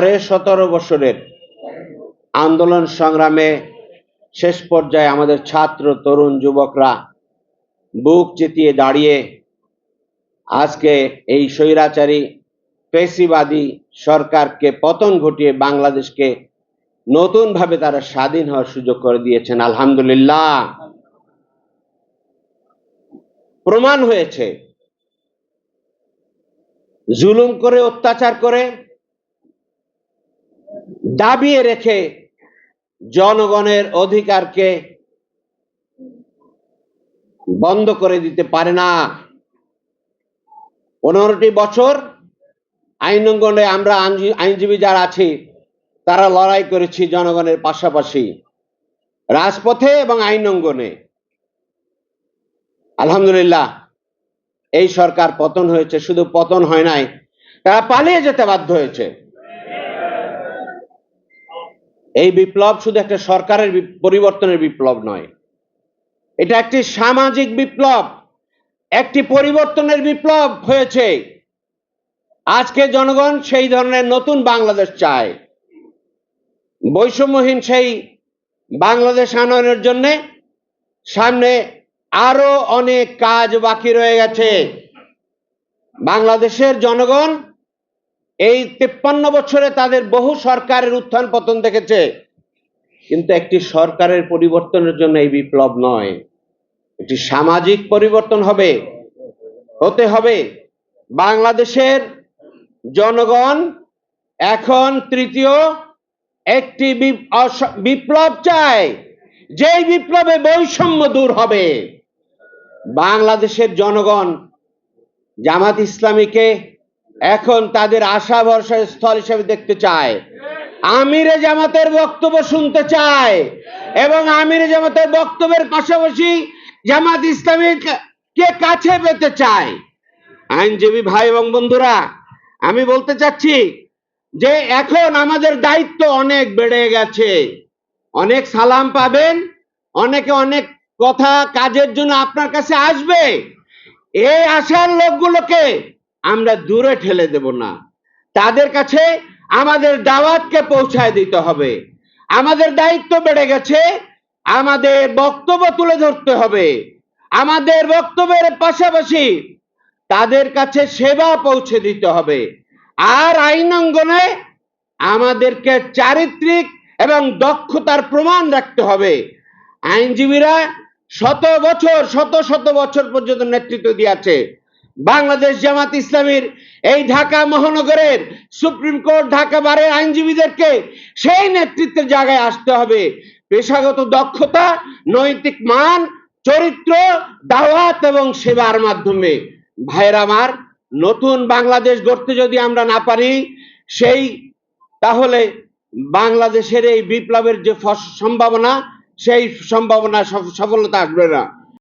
সাড়ে সতেরো বছরের আন্দোলন সংগ্রামে শেষ পর্যায়ে আমাদের ছাত্র, তরুণ যুবকরা বুক চিতিয়ে দাঁড়িয়ে আজকে এই স্বৈরাচারী, পেশিবাদী সরকারকে পতন ঘটিয়ে বাংলাদেশকে নতুনভাবে তারা স্বাধীন হওয়ার সুযোগ করে দিয়েছেন, আলহামদুলিল্লাহ। প্রমাণ হয়েছে, জুলুম করে অত্যাচার করে দাবিয়ে রেখে জনগণের অধিকারকে বন্ধ করে দিতে পারে না। পনেরোটি বছর আইন অঙ্গনে আমরা আইনজীবী যারা আছি, তারা লড়াই করেছি জনগণের পাশাপাশি। রাজপথে এবং আইন অঙ্গনে আলহামদুলিল্লাহ, এই সরকার পতন হয়েছে, শুধু পতন হয় নাই, তারা পালিয়ে যেতে বাধ্য হয়েছে। এই বিপ্লব শুধু একটা সরকারের পরিবর্তনের বিপ্লব নয়। এটা একটি সামাজিক বিপ্লব। একটি পরিবর্তনের বিপ্লব হয়েছে। আজকে জনগণ সেই ধরনের নতুন বাংলাদেশ চায়। বৈষম্যহীন সেই বাংলাদেশ আনয়নের জন্য সামনে আরও অনেক কাজ বাকি রয়ে গেছে। বাংলাদেশের জনগণ এই তেপ্পান্ন বছরে তাদের বহু সরকারের উত্থান পতন দেখেছে। কিন্তু একটি সরকারের পরিবর্তনের জন্য এই বিপ্লব নয়। একটি সামাজিক পরিবর্তন হবে, হতে হবে। বাংলাদেশের জনগণ এখন তৃতীয় একটি বিপ্লব চায়, যেই বিপ্লবে বৈষম্য দূর হবে। বাংলাদেশের জনগণ জামাত ইসলামীকে এখন তাদের আশা ভরসার স্থল হিসেবে দেখতে চায়। আমিরে জামাতের বক্তব্য শুনতে চায় এবং আমিরে জামাতের বক্তব্যের পাশাপাশি জামাত ইসলামীকে কাছে পেতে চায়? আইনজীবী ভাই এবং বন্ধুরা, আমি বলতে চাচ্ছি যে এখন আমাদের দায়িত্ব অনেক বেড়ে গেছে। অনেক সালাম পাবেন, অনেকে অনেক কথা কাজের জন্য আপনার কাছে আসবে। এই আশার লোকগুলোকে আমরা দূরে ঠেলে দেব না। তাদের কাছে আমাদের দাওয়াতকে পৌঁছায় দিতে হবে। আমাদের দায়িত্ব বেড়ে গেছে, আমাদের বক্তব্য তুলে ধরতে হবে। আমাদের বক্তব্যের পাশাপাশি তাদের কাছে সেবা পৌঁছে দিতে হবে। আর আইন অঙ্গনে আমাদেরকে চারিত্রিক এবং দক্ষতার প্রমাণ রাখতে হবে। আইনজীবীরা শত বছর, শত শত বছর পর্যন্ত নেতৃত্ব দিয়েছে। বাংলাদেশ জামাত ইসলামীর এই ঢাকা মহানগরের সুপ্রিম কোর্ট ঢাকা বারের আইনজীবীদেরকে সেই নেতৃত্বের জায়গায় আসতে হবে। পেশাগত দক্ষতা, নৈতিক মান, চরিত্র, দাওয়াত এবং সেবার মাধ্যমে। ভাইয়ের আমার, নতুন বাংলাদেশ গড়তে যদি আমরা না পারি, সেই তাহলে বাংলাদেশের এই বিপ্লবের যে সম্ভাবনা, সেই সম্ভাবনা সফলতা আসবে না।